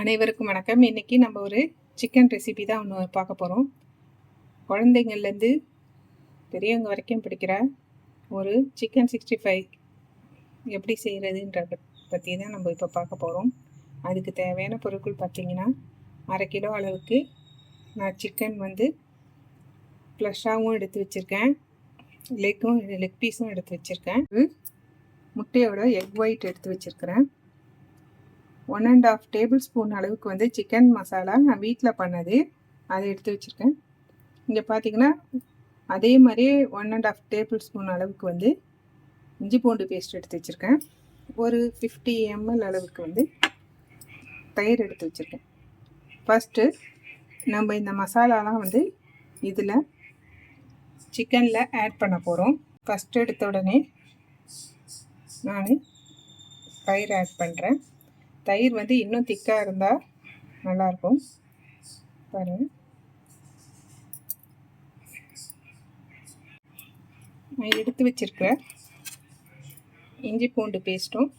அனைவருக்கும் வணக்கம். இன்றைக்கி நம்ம ஒரு சிக்கன் ரெசிபி தான் ஒன்று பார்க்க போகிறோம் குழந்தைங்கள்லேருந்து பெரியவங்க வரைக்கும் பிடிக்கிற ஒரு சிக்கன் சிக்ஸ்டி ஃபைவ் எப்படி செய்கிறதுன்றத பற்றி தான் நம்ம இப்போ பார்க்க போகிறோம் அதுக்கு தேவையான பொருட்கள் பார்த்திங்கன்னா அரை கிலோ அளவுக்கு நான் சிக்கன் வந்து ஃப்ளஷாகவும் எடுத்து வச்சுருக்கேன். லெக்கும் லெக் பீஸும் எடுத்து வச்சுருக்கேன். முட்டையோட எக் ஒயிட் எடுத்து வச்சுருக்கிறேன். One and half tablespoon அளவுக்கு வந்து சிக்கன் மசாலா நான் வீட்டில் பண்ணது. அதை எடுத்து வச்சுருக்கேன். இங்கே பார்த்தீங்கன்னா அதே மாதிரியே one and half tablespoon அளவுக்கு வந்து இஞ்சி பூண்டு பேஸ்ட் எடுத்து வச்சுருக்கேன். ஒரு ஃபிஃப்டி எம்எல் அளவுக்கு வந்து தயிர் எடுத்து வச்சுருக்கேன். ஃபஸ்ட்டு நம்ம இந்த மசாலாலாம் வந்து இதில் சிக்கனில் ஆட் பண்ண போகிறோம் ஃபஸ்ட்டு எடுத்த உடனே நான் தயிர் ஆட் பண்ணுறேன் தயிர் வந்து இன்னும் திக்காக இருந்தால் நல்லாயிருக்கும் பாருங்கள் நான் எடுத்து வச்சுருக்க இஞ்சி பூண்டு பேஸ்ட்டும்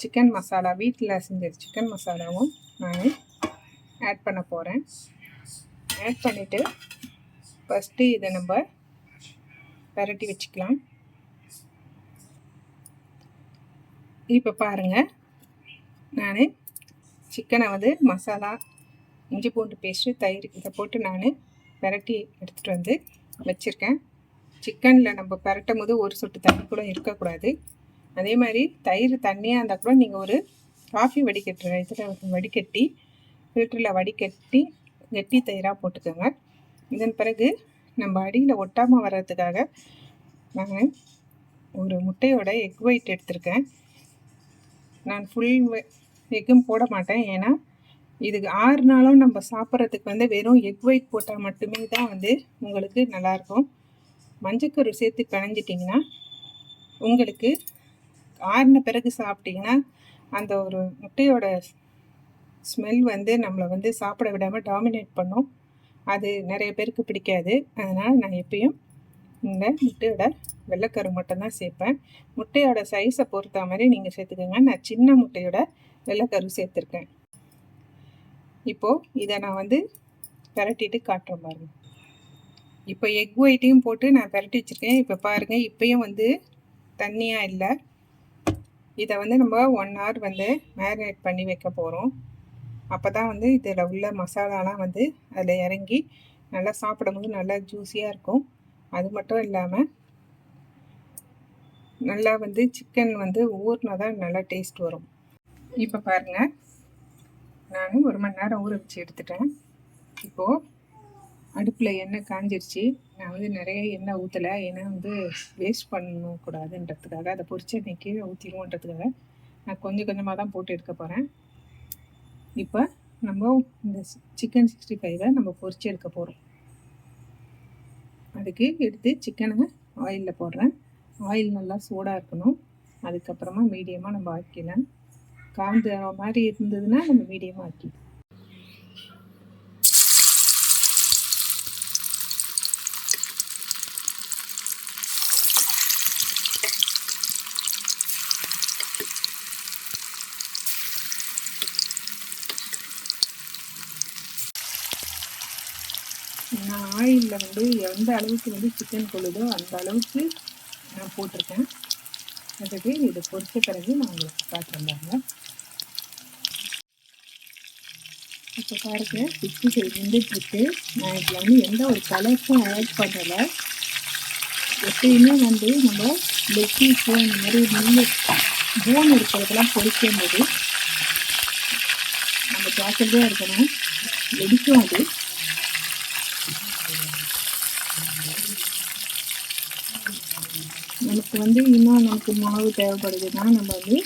சிக்கன் மசாலா வீட்டில் செஞ்ச சிக்கன் மசாலாவும் நான் ஆட் பண்ண போகிறேன் ஆட் பண்ணிவிட்டு ஃபஸ்ட்டு இதை நம்ம பரட்டி வச்சுக்கலாம். இப்போ பாருங்கள் நான் சிக்கனை வந்து மசாலா இஞ்சி பூண்டு பேஸ்ட்டு தயிர் இதை போட்டு நான் பெரட்டி எடுத்துகிட்டு வந்து வச்சுருக்கேன். சிக்கனில் நம்ம பெரட்டும் போது ஒரு சொட்டு தண்ணி கூட இருக்கக்கூடாது. அதே மாதிரி தயிர் தண்ணியாக இருந்தால் கூட நீங்கள் ஒரு காஃபி வடிகட்டுற இதில் வடிகட்டி ஃபில்டரில் வடிகட்டி கெட்டி தயிராக போட்டுக்கோங்க. இதன் பிறகு நம்ம அடியில் ஒட்டாமல் வர்றதுக்காக நான் ஒரு முட்டையோட எக் ஒயிட் எடுத்திருக்கேன். நான் ஃபுல் எக்கும் போட மாட்டேன். ஏன்னா இதுக்கு ஆறு நாளும் நம்ம சாப்பிட்றதுக்கு வந்து வெறும் எக் ஒயிட் போட்டால் மட்டுமே தான் வந்து உங்களுக்கு நல்லாயிருக்கும் மஞ்சக்கரு சேர்த்து பிணைஞ்சிட்டிங்கன்னா உங்களுக்கு ஆறின பிறகு சாப்பிட்டிங்கன்னா அந்த ஒரு முட்டையோட ஸ்மெல் வந்து நம்மளை வந்து சாப்பிட விடாமல் டாமினேட் பண்ணும். அது நிறைய பேருக்கு பிடிக்காது. அதனால் நான் எப்பயும் இந்த முட்டையோட வெள்ளைக்கரு மட்டும்தான் சேர்ப்பேன். முட்டையோட சைஸை பொறுத்த மாதிரி நீங்கள் சேர்த்துக்கோங்க. நான் சின்ன முட்டையோட வெள்ளைக்கரு சேர்த்துருக்கேன். இப்போது இதை நான் வந்து பரட்டிட்டு காட்டுறேன் பாருங்கள் இப்போ எக் ஒயிட்டையும் போட்டு நான் பரட்டி வச்சுருக்கேன். இப்போ பாருங்கள் இப்போயும் வந்து தண்ணியாக இல்லை. இதை வந்து நம்ம ஒன் ஹவர் வந்து மேரினேட் பண்ணி வைக்க போகிறோம் அப்போ தான் வந்து இதில் உள்ள மசாலாலாம் வந்து அதில் இறங்கி நல்லா சாப்பிடும்போது நல்லா ஜூஸியாக இருக்கும். அது மட்டும் இல்லாமல் நல்லா வந்து சிக்கன் வந்து ஊறினா தான் நல்லா டேஸ்ட் வரும். இப்போ பாருங்கள் நான் ஒரு மணி நேரம் ஊற வச்சு எடுத்துட்டேன். இப்போது அடுப்பில் எண்ணெய் காஞ்சிருச்சு. நான் வந்து நிறைய எண்ணெய் ஊற்றலை ஏன்னா வந்து வேஸ்ட் பண்ணக்கூடாதுன்றதுக்காக அதை பொறிச்ச எண்ணெய் கீழே ஊற்றிடுவோன்றதுக்காக நான் கொஞ்சம் கொஞ்சமாக தான் போட்டு எடுக்க போகிறேன் இப்போ நம்ம இந்த சிக்கன் சிக்ஸ்டி ஃபைவை நம்ம பொறிச்சு எடுக்க போகிறோம் அதுக்கு எடுத்து சிக்கனை ஆயிலில் போடுறேன். ஆயில் நல்லா சூடாக இருக்கணும். அதுக்கப்புறமா மீடியமாக நம்ம ஆக்கிடலாம். காந்த மாதிரி இருந்ததுன்னா நம்ம மீடியமாக ஆக்கி நான் ஆயிலில் வந்து எந்த அளவுக்கு வந்து சிக்கன் கொள்ளுதோ அந்த அளவுக்கு நான் போட்டிருக்கேன். அதுக்கு இதை பொறிச்ச பிறகு நான் உங்களுக்கு காட்டுறேன் பாருங்க. இப்போ பாருங்க சிக்ஸ்டி ஃபைவ் வெந்துட்டுருக்கு நான் இதில் வந்து எந்த ஒரு கலர்ஸும் ஆட் பண்ணலை. எப்பயுமே வந்து நம்ம லெக்கீஸு இந்த மாதிரி நெல் போன் இருக்கிறதெல்லாம் பொறிக்கும் போது நம்ம ஜாக்கிரதையாக இருக்கணும் வெடிக்கும் அது நமக்கு வந்து இன்னும் நமக்கு மாவு தேவைப்படுதுன்னா நம்ம வந்து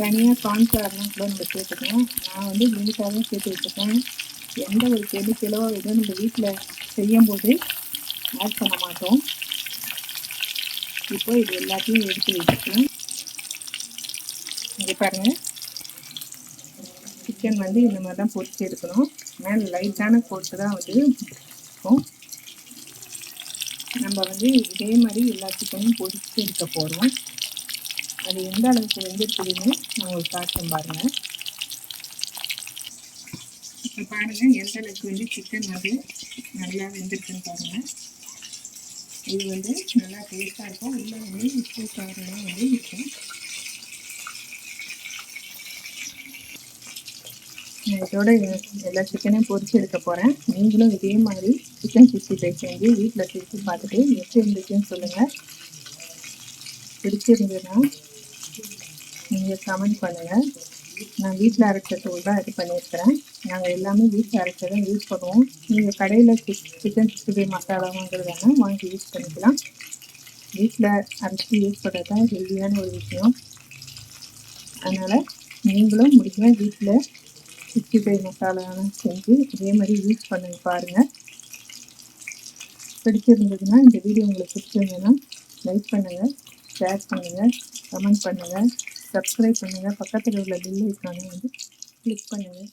தனியாக கான்ஃப்ளவர்லாம் கூட நம்ம சேர்த்துக்கலாம். நான் வந்து மினிக்காகவும் சேர்த்து வச்சுருக்கேன் எந்த ஒரு கெமிக்கலோ எதுவும் நம்ம வீட்டில் செய்யும் போது ஆட் பண்ண மாட்டோம். இப்போ இது எல்லாத்தையும் எடுத்து வச்சுக்கலாம் இங்கே பாருங்கள் சிக்கன் வந்து இந்த மாதிரி தான் பொறிச்சு இருக்கணும் மேலே லைட்டான போட்டு தான் வந்து இருக்கும். நம்ம வந்து இதே மாதிரி எல்லா சிக்கனையும் பொறித்து எடுக்க போகிறோம் அது எந்த அளவுக்கு வெந்திருக்குதுன்னு நான் ஒரு காட்டுறேன் பாருங்கள் இப்போ பாருங்கள் எந்த அளவுக்கு வந்து சிக்கன் வந்து நல்லா வெந்திருக்குன்னு பாருங்கள் இது வந்து நல்லா டேஸ்ட்டாக இருக்கும். உள்ளே வந்து உப்பு காரணம் வந்து இருக்கும். நான் இதோட எல்லா சிக்கனையும் பொறிச்சு எடுக்க போகிறேன் நீங்களும் இதே மாதிரி சிக்கன் சிக்ஸ்டி ஃபைவ் செஞ்சு வீட்டில் செஞ்சு பார்த்துட்டு எப்படி இருந்துச்சுன்னு சொல்லுங்கள் பிடிச்சிருந்ததுன்னா நீங்கள் கமெண்ட் பண்ணுங்கள் நான் வீட்டில் அரைச்ச தூள் தான் இது பண்ணியிருக்கிறேன். நாங்கள் எல்லாமே வீட்டில் அரைச்சதான் யூஸ் பண்ணுவோம். நீங்கள் கடையில் chick chicken sixty five masala வாங்கி யூஸ் பண்ணிக்கலாம். வீட்டில் அரைச்சி யூஸ் பண்ணுறது தான் ஹெல்தியான ஒரு விஷயம். அதனால் நீங்களும் முடிக்கலாம் வீட்டில் சிக்ஸ்டி ஃபைவ் மசாலாலாம் செஞ்சு. இதே மாதிரி யூஸ் பண்ணுங்க பாருங்கள் பிடிச்சிருந்ததுன்னா இந்த வீடியோ உங்களுக்கு பிடிச்சிருந்ததுன்னா லைக் பண்ணுங்கள் ஷேர் பண்ணுங்கள் கமெண்ட் பண்ணுங்கள் சப்ஸ்கிரைப் பண்ணுங்கள் பக்கத்தில் உள்ள பில் ஐக்கானை வந்து கிளிக் பண்ணுங்கள்